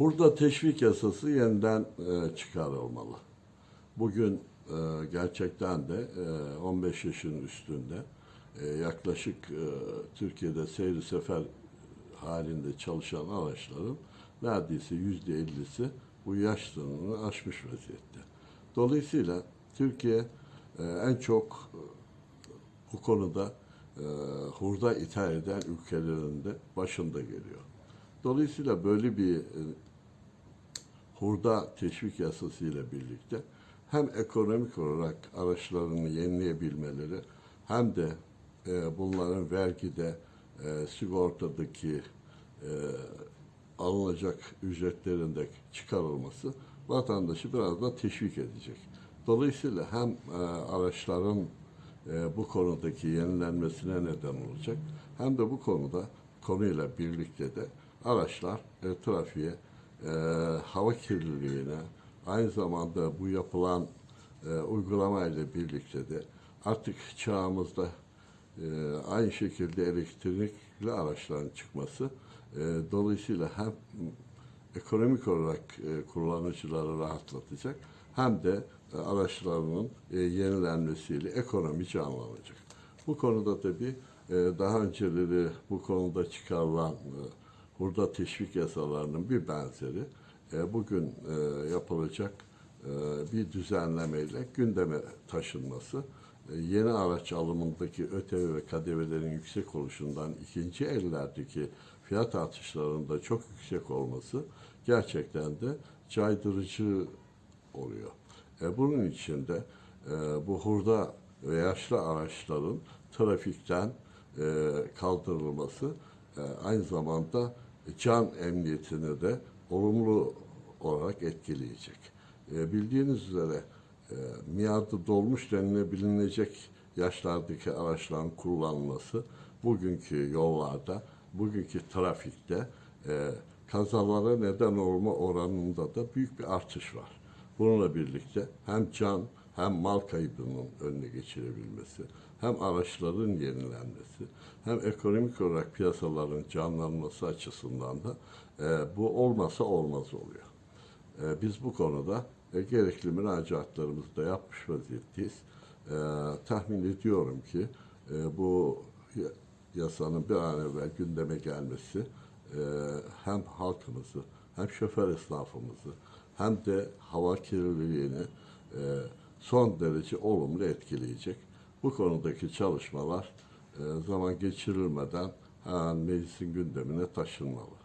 Hurda teşvik yasası yeniden e, çıkarılmalı. Bugün e, gerçekten de e, 15 yaşın üstünde e, yaklaşık e, Türkiye'de seyri sefer halinde çalışan araçların neredeyse yüzde 50'si bu yaş sınırını aşmış vaziyette. Dolayısıyla Türkiye e, en çok e, bu konuda e, hurda ithal eden ülkelerinde başında geliyor. Dolayısıyla böyle bir e, hurda teşvik yasası ile birlikte hem ekonomik olarak araçlarını yenileyebilmeleri hem de e, bunların vergide, e, sigortadaki e, alınacak ücretlerinde çıkarılması vatandaşı biraz da teşvik edecek. Dolayısıyla hem e, araçların e, bu konudaki yenilenmesine neden olacak hem de bu konuda konuyla birlikte de araçlar e, trafiğe, e, hava kirliliğine, aynı zamanda bu yapılan e, uygulama ile birlikte de artık çağımızda e, aynı şekilde elektrikli araçların çıkması e, dolayısıyla hem ekonomik olarak e, kullanıcıları rahatlatacak hem de e, araçlarının e, yenilenmesiyle ekonomi canlanacak. Bu konuda tabii e, daha önceleri bu konuda çıkarılan e, hurda teşvik yasalarının bir benzeri e, bugün e, yapılacak e, bir düzenlemeyle gündeme taşınması, yeni araç alımındaki ÖTV ve KDV'lerin yüksek oluşundan ikinci ellerdeki fiyat artışlarında çok yüksek olması gerçekten de caydırıcı oluyor. E, bunun için de e, bu hurda ve yaşlı araçların trafikten e, kaldırılması e, aynı zamanda can emniyetini de olumlu olarak etkileyecek. E, bildiğiniz üzere e, miadı dolmuş denilebilecek yaşlardaki araçların kullanılması bugünkü yollarda, bugünkü trafikte e, kazalara neden olma oranında da büyük bir artış var. Bununla birlikte hem can hem mal kaybının önüne geçirebilmesi, hem araçların yenilenmesi, hem ekonomik olarak piyasaların canlanması açısından da e, bu olmasa olmaz oluyor. E, biz bu konuda e, gerekli müracaatlarımızı da yapmış vaziyetteyiz. E, tahmin ediyorum ki e, bu ya- yasanın bir an evvel gündeme gelmesi e, hem halkımızı hem şoför esnafımızı hem de hava kirliliğini e, son derece olumlu etkileyecek. Bu konudaki çalışmalar e, zaman geçirilmeden hemen meclisin gündemine taşınmalı.